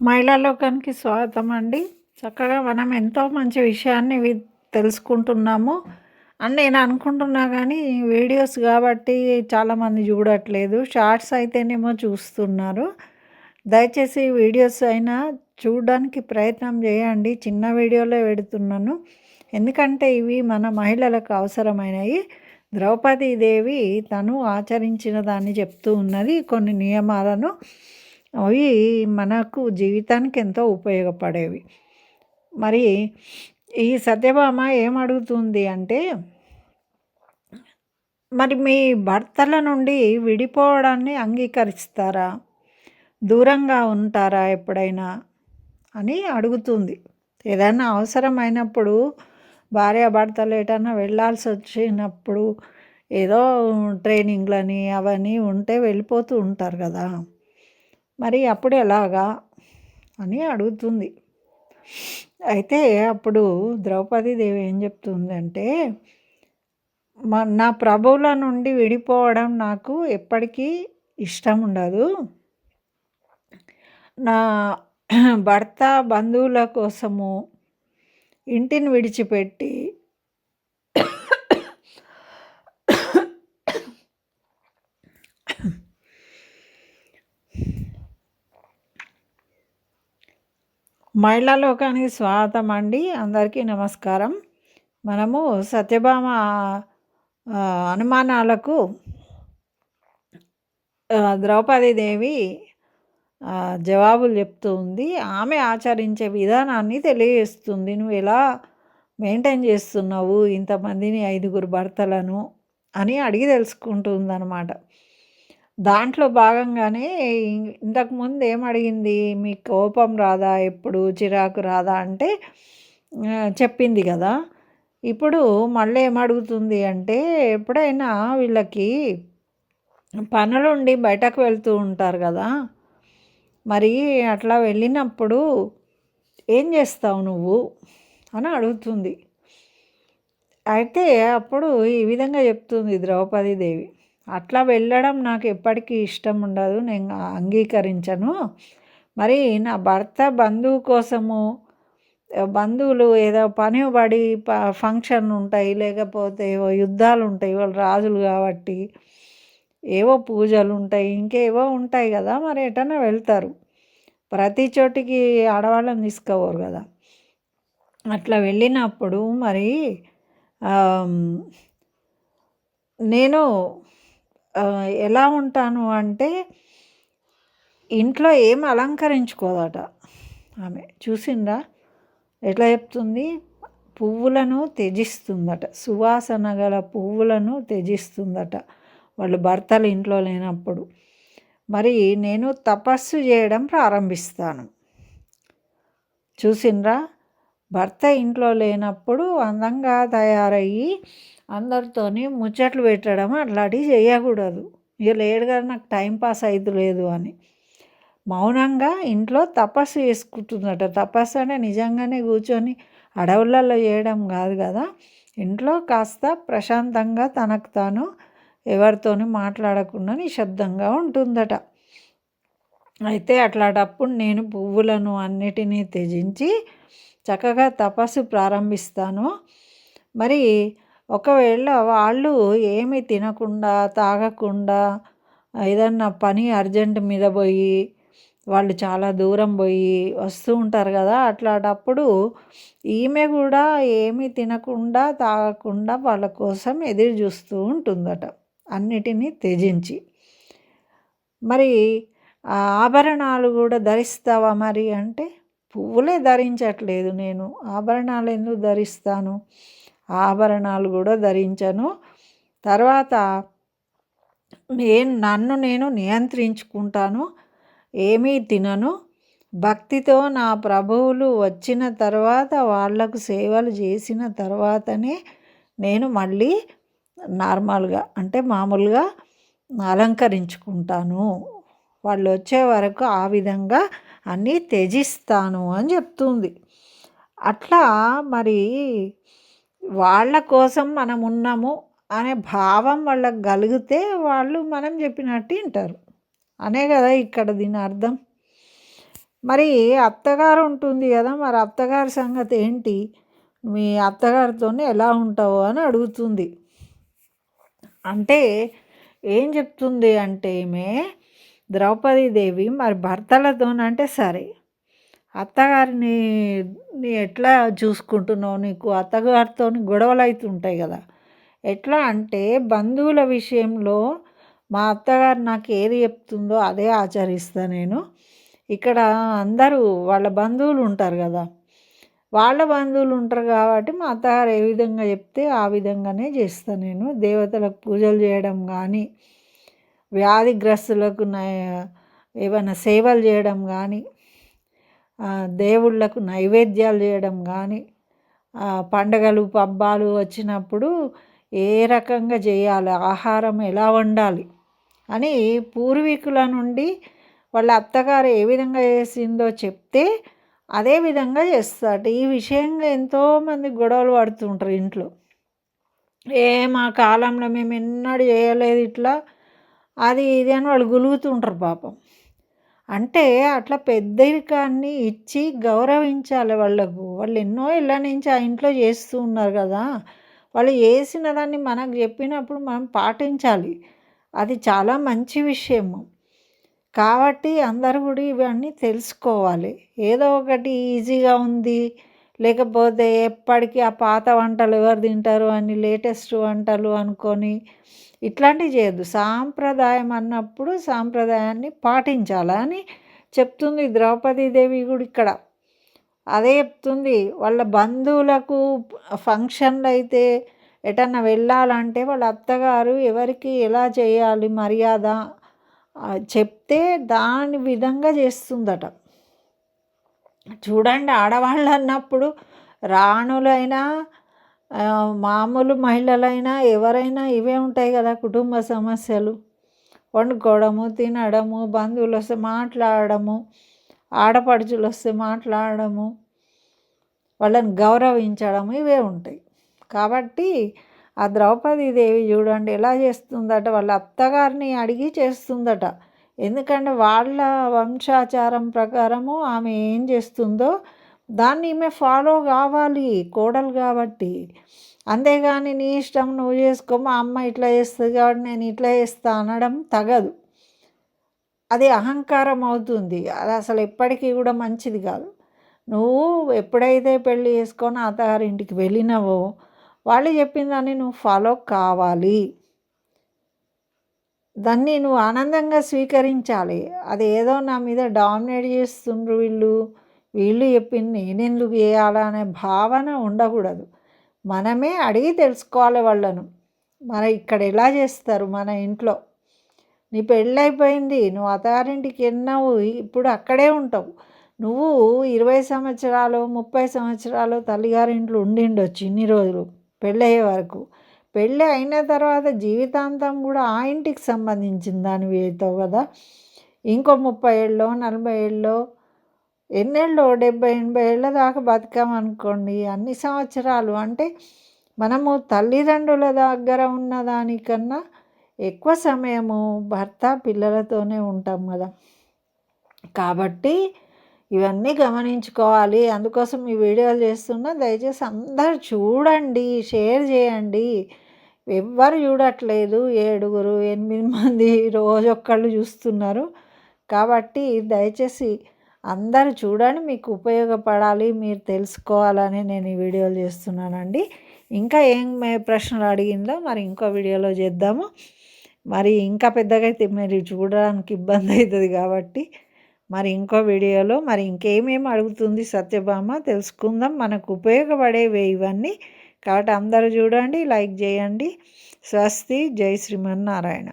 మహిళా లోకానికి స్వాగతం అండి. చక్కగా మనం ఎంతో మంచి విషయాన్ని తెలుసుకుంటున్నాము. అని నేను అనుకుంటున్నా కానీ వీడియోస్ కాబట్టి చాలామంది చూడట్లేదు. షార్ట్స్ అయితేనేమో చూస్తున్నారు. దయచేసి వీడియోస్ అయినా చూడడానికి ప్రయత్నం చేయండి. చిన్న వీడియోలో పెడుతున్నాను. ఎందుకంటే ఇవి మన మహిళలకు అవసరమైనవి ద్రౌపదీదేవి తను ఆచరించిన దాన్ని చెప్తూ ఉన్నది కొన్ని నియమాలను. అవి మనకు జీవితానికి ఎంతో ఉపయోగపడేవి. మరి ఈ సత్యభామ ఏమడుగుతుంది అంటే మరి మీ భర్తల నుండి విడిపోవడాన్ని అంగీకరిస్తారా? దూరంగా ఉంటారా ఎప్పుడైనా అని అడుగుతుంది. ఏదైనా అవసరమైనప్పుడు భార్యాభర్తలు ఎటన్నా వెళ్ళాల్సి వచ్చినప్పుడు ఏదో ట్రైనింగ్లని అవన్నీ ఉంటే వెళ్ళిపోతూ ఉంటారు కదా. మరి అప్పుడు ఎలాగా అని అడుగుతుంది. అయితే అప్పుడు ద్రౌపదీదేవి ఏం చెప్తుందంటే నా ప్రభువుల నుండి విడిపోవడం నాకు ఎప్పటికీ ఇష్టం ఉండదు. నా భర్త బంధువుల కోసము ఇంటిని విడిచిపెట్టి మహిళా లోకానికి స్వాగతం అండి. అందరికీ నమస్కారం. మనము సత్యభామ అనుమానాలకు ద్రౌపదీదేవి జవాబులు చెప్తూ ఉంది. ఆమె ఆచరించే విధానాన్ని తెలియజేస్తుంది. నువ్వు ఎలా మెయింటైన్ చేస్తున్నావు? ఇంతమందిని ఐదుగురు భర్తలను అని అడిగి తెలుసుకుంటుందన్నమాట దాంట్లో భాగంగానే ఇంతకుముందు ఏమడిగింది? మీ మీకు కోపం రాదా? ఎప్పుడు చిరాకు రాదా? అంటే చెప్పింది కదా. ఇప్పుడు మళ్ళీ ఏమడుగుతుంది అంటే ఎప్పుడైనా వీళ్ళకి పనులుండి బయటకు వెళ్తూ ఉంటారు కదా. మరి అట్లా వెళ్ళినప్పుడు ఏం చేస్తావు నువ్వు? అని అడుగుతుంది. అయితే అప్పుడు ఈ విధంగా చెప్తుంది ద్రౌపదీదేవి. అట్లా వెళ్ళడం నాకు ఎప్పటికీ ఇష్టం ఉండదు నేను అంగీకరించను. మరి నా భర్త బంధువు కోసము బంధువులు ఏదో పని పడి ఫంక్షన్ ఉంటాయి లేకపోతే యుద్ధాలు ఉంటాయి వాళ్ళు రాజులు కాబట్టి ఏవో పూజలు ఉంటాయి ఇంకేవో ఉంటాయి కదా మరి ఎటన్నా వెళ్తారు. ప్రతి చోటికి ఆడవాళ్ళని తీసుకోవరు కదా. అట్లా వెళ్ళినప్పుడు మరి నేను ఎలా ఉంటాను అంటే ఇంట్లో ఏం అలంకరించుకోదట. ఆమె చూసిందా ఎట్లా చెప్తుంది? పువ్వులను త్యజిస్తుందట. సువాసన గల పువ్వులను త్యజిస్తుందట. వాళ్ళు భర్తలు ఇంట్లో లేనప్పుడు. మరి నేను తపస్సు చేయడం ప్రారంభిస్తాను. చూసిండ్రా? భర్త ఇంట్లో లేనప్పుడు అందంగా తయారయ్యి అందరితోని ముచ్చట్లు పెట్టడం అట్లాంటివి చేయకూడదు. ఇక లేడు కదా నాకు టైం పాస్ అయితే లేదు అని. మౌనంగా ఇంట్లో తపస్సు చేసుకుంటుందట. తపస్సు అంటే నిజంగానే కూర్చొని అడవులలో చేయడం కాదు కదా. ఇంట్లో కాస్త ప్రశాంతంగా తనకు తాను ఎవరితోనూ మాట్లాడకుండా నిశ్శబ్దంగా ఉంటుందట. అయితే అట్లాంటప్పుడు నేను పువ్వులను అన్నిటినీ త్యజించి చక్కగా తపస్సు ప్రారంభిస్తాను. మరి ఒకవేళ వాళ్ళు ఏమి తినకుండా తాగకుండా ఏదన్నా పని అర్జెంట్ మీద పోయి వాళ్ళు చాలా దూరం పోయి వస్తూ ఉంటారు కదా అట్లాంటప్పుడు ఈమె కూడా ఏమీ తినకుండా తాగకుండా వాళ్ళ కోసం ఎదురు చూస్తూ ఉంటుందట. అన్నిటినీ త్యజించి. మరి ఆభరణాలు కూడా ధరిస్తావా మరి అంటే పువ్వులే ధరించట్లేదు నేను. ఆభరణాలు ఎందుకు ధరిస్తాను? ఆభరణాలు కూడా ధరించను. తర్వాత నేను నన్ను నేను నియంత్రించుకుంటాను. ఏమీ తినను. భక్తితో నా ప్రభువులు వచ్చిన తర్వాత వాళ్ళకు సేవలు చేసిన తర్వాతనే నేను మళ్ళీ నార్మల్గా అంటే మామూలుగా అలంకరించుకుంటాను. వాళ్ళు వచ్చే వరకు ఆ విధంగా అన్నీ త్యజిస్తాను అని చెప్తుంది. అట్లా మరి వాళ్ళ కోసం మనం ఉన్నాము అనే భావం వాళ్ళకి కలిగితే వాళ్ళు మనం చెప్పినట్టు వింటారు. అనే కదా ఇక్కడ దీని అర్థం. మరి అత్తగారు ఉంటుంది కదా మరి అత్తగారి సంగతి ఏంటి? మీ అత్తగారితో ఎలా ఉంటావు అని అడుగుతుంది. అంటే ఏం చెప్తుంది అంటే ఈమె ద్రౌపదీదేవి మరి భర్తలతోనంటే సరే. అత్తగారిని నీ ఎట్లా చూసుకుంటున్నావు నీకు? అత్తగారితో గొడవలు అవుతుంటాయి కదా. ఎట్లా అంటే బంధువుల విషయంలో మా అత్తగారు నాకు ఏది చెప్తుందో అదే ఆచరిస్తా నేను. ఇక్కడ అందరూ వాళ్ళ బంధువులు ఉంటారు కదా. వాళ్ళ బంధువులు ఉంటారు కాబట్టి మా అత్తగారు ఏ విధంగా చెప్తే ఆ విధంగానే చేస్తాను నేను. దేవతలకు పూజలు చేయడం కానీ వ్యాధిగ్రస్తులకు ఏమైనా సేవలు చేయడం కానీ దేవుళ్ళకు నైవేద్యాలు చేయడం కానీ పండగలు పబ్బాలు వచ్చినప్పుడు ఏ రకంగా చేయాలి ఆహారం ఎలా వండాలి అని పూర్వీకుల నుండి వాళ్ళ అత్తగారు ఏ విధంగా చేసిందో చెప్తే అదే విధంగా చేస్తాడు ఈ విషయంగా ఎంతోమంది గొడవలు పడుతుంటారు ఇంట్లో. ఏ మా కాలంలో మేము ఎన్నడూ చేయలేదు ఇట్లా. అది ఇది అని వాళ్ళు గులుగుతుంటారు పాపం. అంటే అట్లా పెద్దరికాన్ని ఇచ్చి గౌరవించాలి వాళ్ళకు. వాళ్ళు ఎన్నో ఇళ్ళ నుంచి ఆ ఇంట్లో చేస్తూ ఉన్నారు కదా. వాళ్ళు చేసిన దాన్ని మనకు చెప్పినప్పుడు మనం పాటించాలి. అది చాలా మంచి విషయము కాబట్టి అందరూ కూడా ఇవన్నీ తెలుసుకోవాలి. ఏదో ఒకటి ఈజీగా ఉంది. లేకపోతే ఎప్పటికీ ఆ పాత వంటలు ఎవరు తింటారు అని లేటెస్ట్ వంటలు అనుకొని ఇట్లాంటివి చేయొద్దు. సాంప్రదాయం అన్నప్పుడు సాంప్రదాయాన్ని పాటించాలని చెప్తుంది ద్రౌపదీదేవి కూడా ఇక్కడ. అదే చెప్తుంది వాళ్ళ బంధువులకు ఫంక్షన్లు అయితే ఎటన్నా వెళ్ళాలంటే వాళ్ళ అత్తగారు ఎవరికి ఎలా చేయాలి మర్యాద చెప్తే దాని విధంగా చేస్తుందట. చూడండి ఆడవాళ్ళు అన్నప్పుడు రాణులైనా మామూలు మహిళలైనా ఎవరైనా ఇవే ఉంటాయి కదా కుటుంబ సమస్యలు. వండుకోవడము తినడము బంధువులు వస్తే మాట్లాడడము ఆడపడుచులు వస్తే మాట్లాడడము వాళ్ళని గౌరవించడము ఇవే ఉంటాయి. కాబట్టి ఆ ద్రౌపదీదేవి చూడండి ఎలా చేస్తుందట వాళ్ళ అత్తగారిని అడిగి చేస్తుందట. ఎందుకంటే వాళ్ళ వంశాచారం ప్రకారము ఆమె ఏం చేస్తుందో దాన్ని ఈమె ఫాలో కావాలి కోడలు కాబట్టి. అంతేగాని నీ ఇష్టం నువ్వు చేసుకో మా అమ్మ ఇట్లా చేస్తుంది కాబట్టి నేను ఇట్లా చేస్తా అనడం తగదు. అది అహంకారం అవుతుంది. అది అసలు ఎప్పటికీ కూడా మంచిది కాదు. నువ్వు ఎప్పుడైతే పెళ్ళి చేసుకొని అత్తగారింటికి వెళ్ళినావో వాళ్ళు చెప్పిన దాన్ని నువ్వు ఫాలో కావాలి. దాన్ని నువ్వు ఆనందంగా స్వీకరించాలి. అది ఏదో నా మీద డామినేట్ చేస్తుండ్రు వీళ్ళు. వీళ్ళు చెప్పింది నేనెందుకు చేయాలా అనే భావన ఉండకూడదు. మనమే అడిగి తెలుసుకోవాలి వాళ్ళను. మన ఇక్కడ ఎలా చేస్తారు మన ఇంట్లో? నీ పెళ్ళైపోయింది. నువ్వు అతగారింటికి ఎన్నావు ఇప్పుడు అక్కడే ఉంటావు. నువ్వు ఇరవై సంవత్సరాలు ముప్పై సంవత్సరాలు తల్లిగారింట్లో ఉండిండొచ్చు ఇన్ని రోజులు. పెళ్ళయ్యే వరకు. పెళ్ళి అయిన తర్వాత జీవితాంతం కూడా ఆ ఇంటికి సంబంధించిన దానివి అవుతావు కదా. ఇంకో ముప్పై ఏళ్ళలో నలభై ఏళ్ళలో ఎన్నేళ్ళు డెబ్బై ఎనభై ఏళ్ళ దాకా బతికామనుకోండి అన్ని సంవత్సరాలు అంటే మనము తల్లిదండ్రుల దగ్గర ఉన్న దానికన్నా ఎక్కువ సమయము భర్త పిల్లలతోనే ఉంటాం కదా. కాబట్టి ఇవన్నీ గమనించుకోవాలి. అందుకోసం ఈ వీడియోలు చేస్తున్నా. దయచేసి అందరు చూడండి షేర్ చేయండి. ఎవ్వరు చూడట్లేదు. ఏడుగురు ఎనిమిది మంది రోజు ఒక్కళ్ళు చూస్తున్నారు. కాబట్టి దయచేసి అందరు చూడండి. మీకు ఉపయోగపడాలి. మీరు తెలుసుకోవాలని నేను ఈ వీడియోలు చేస్తున్నానండి. ఇంకా ఏం ప్రశ్నలు అడిగిందో మరి ఇంకో వీడియోలో చేద్దాము. మరి ఇంకా పెద్దగా అయితే మీరు చూడడానికి ఇబ్బంది అవుతుంది కాబట్టి మరి ఇంకో వీడియోలో మరి ఇంకేమేమి అడుగుతుంది సత్యభామ తెలుసుకుందాం. మనకు ఉపయోగపడేవి ఇవన్నీ. కాబట్టి అందరూ చూడండి లైక్ చేయండి. స్వస్తి. జై శ్రీమన్నారాయణ.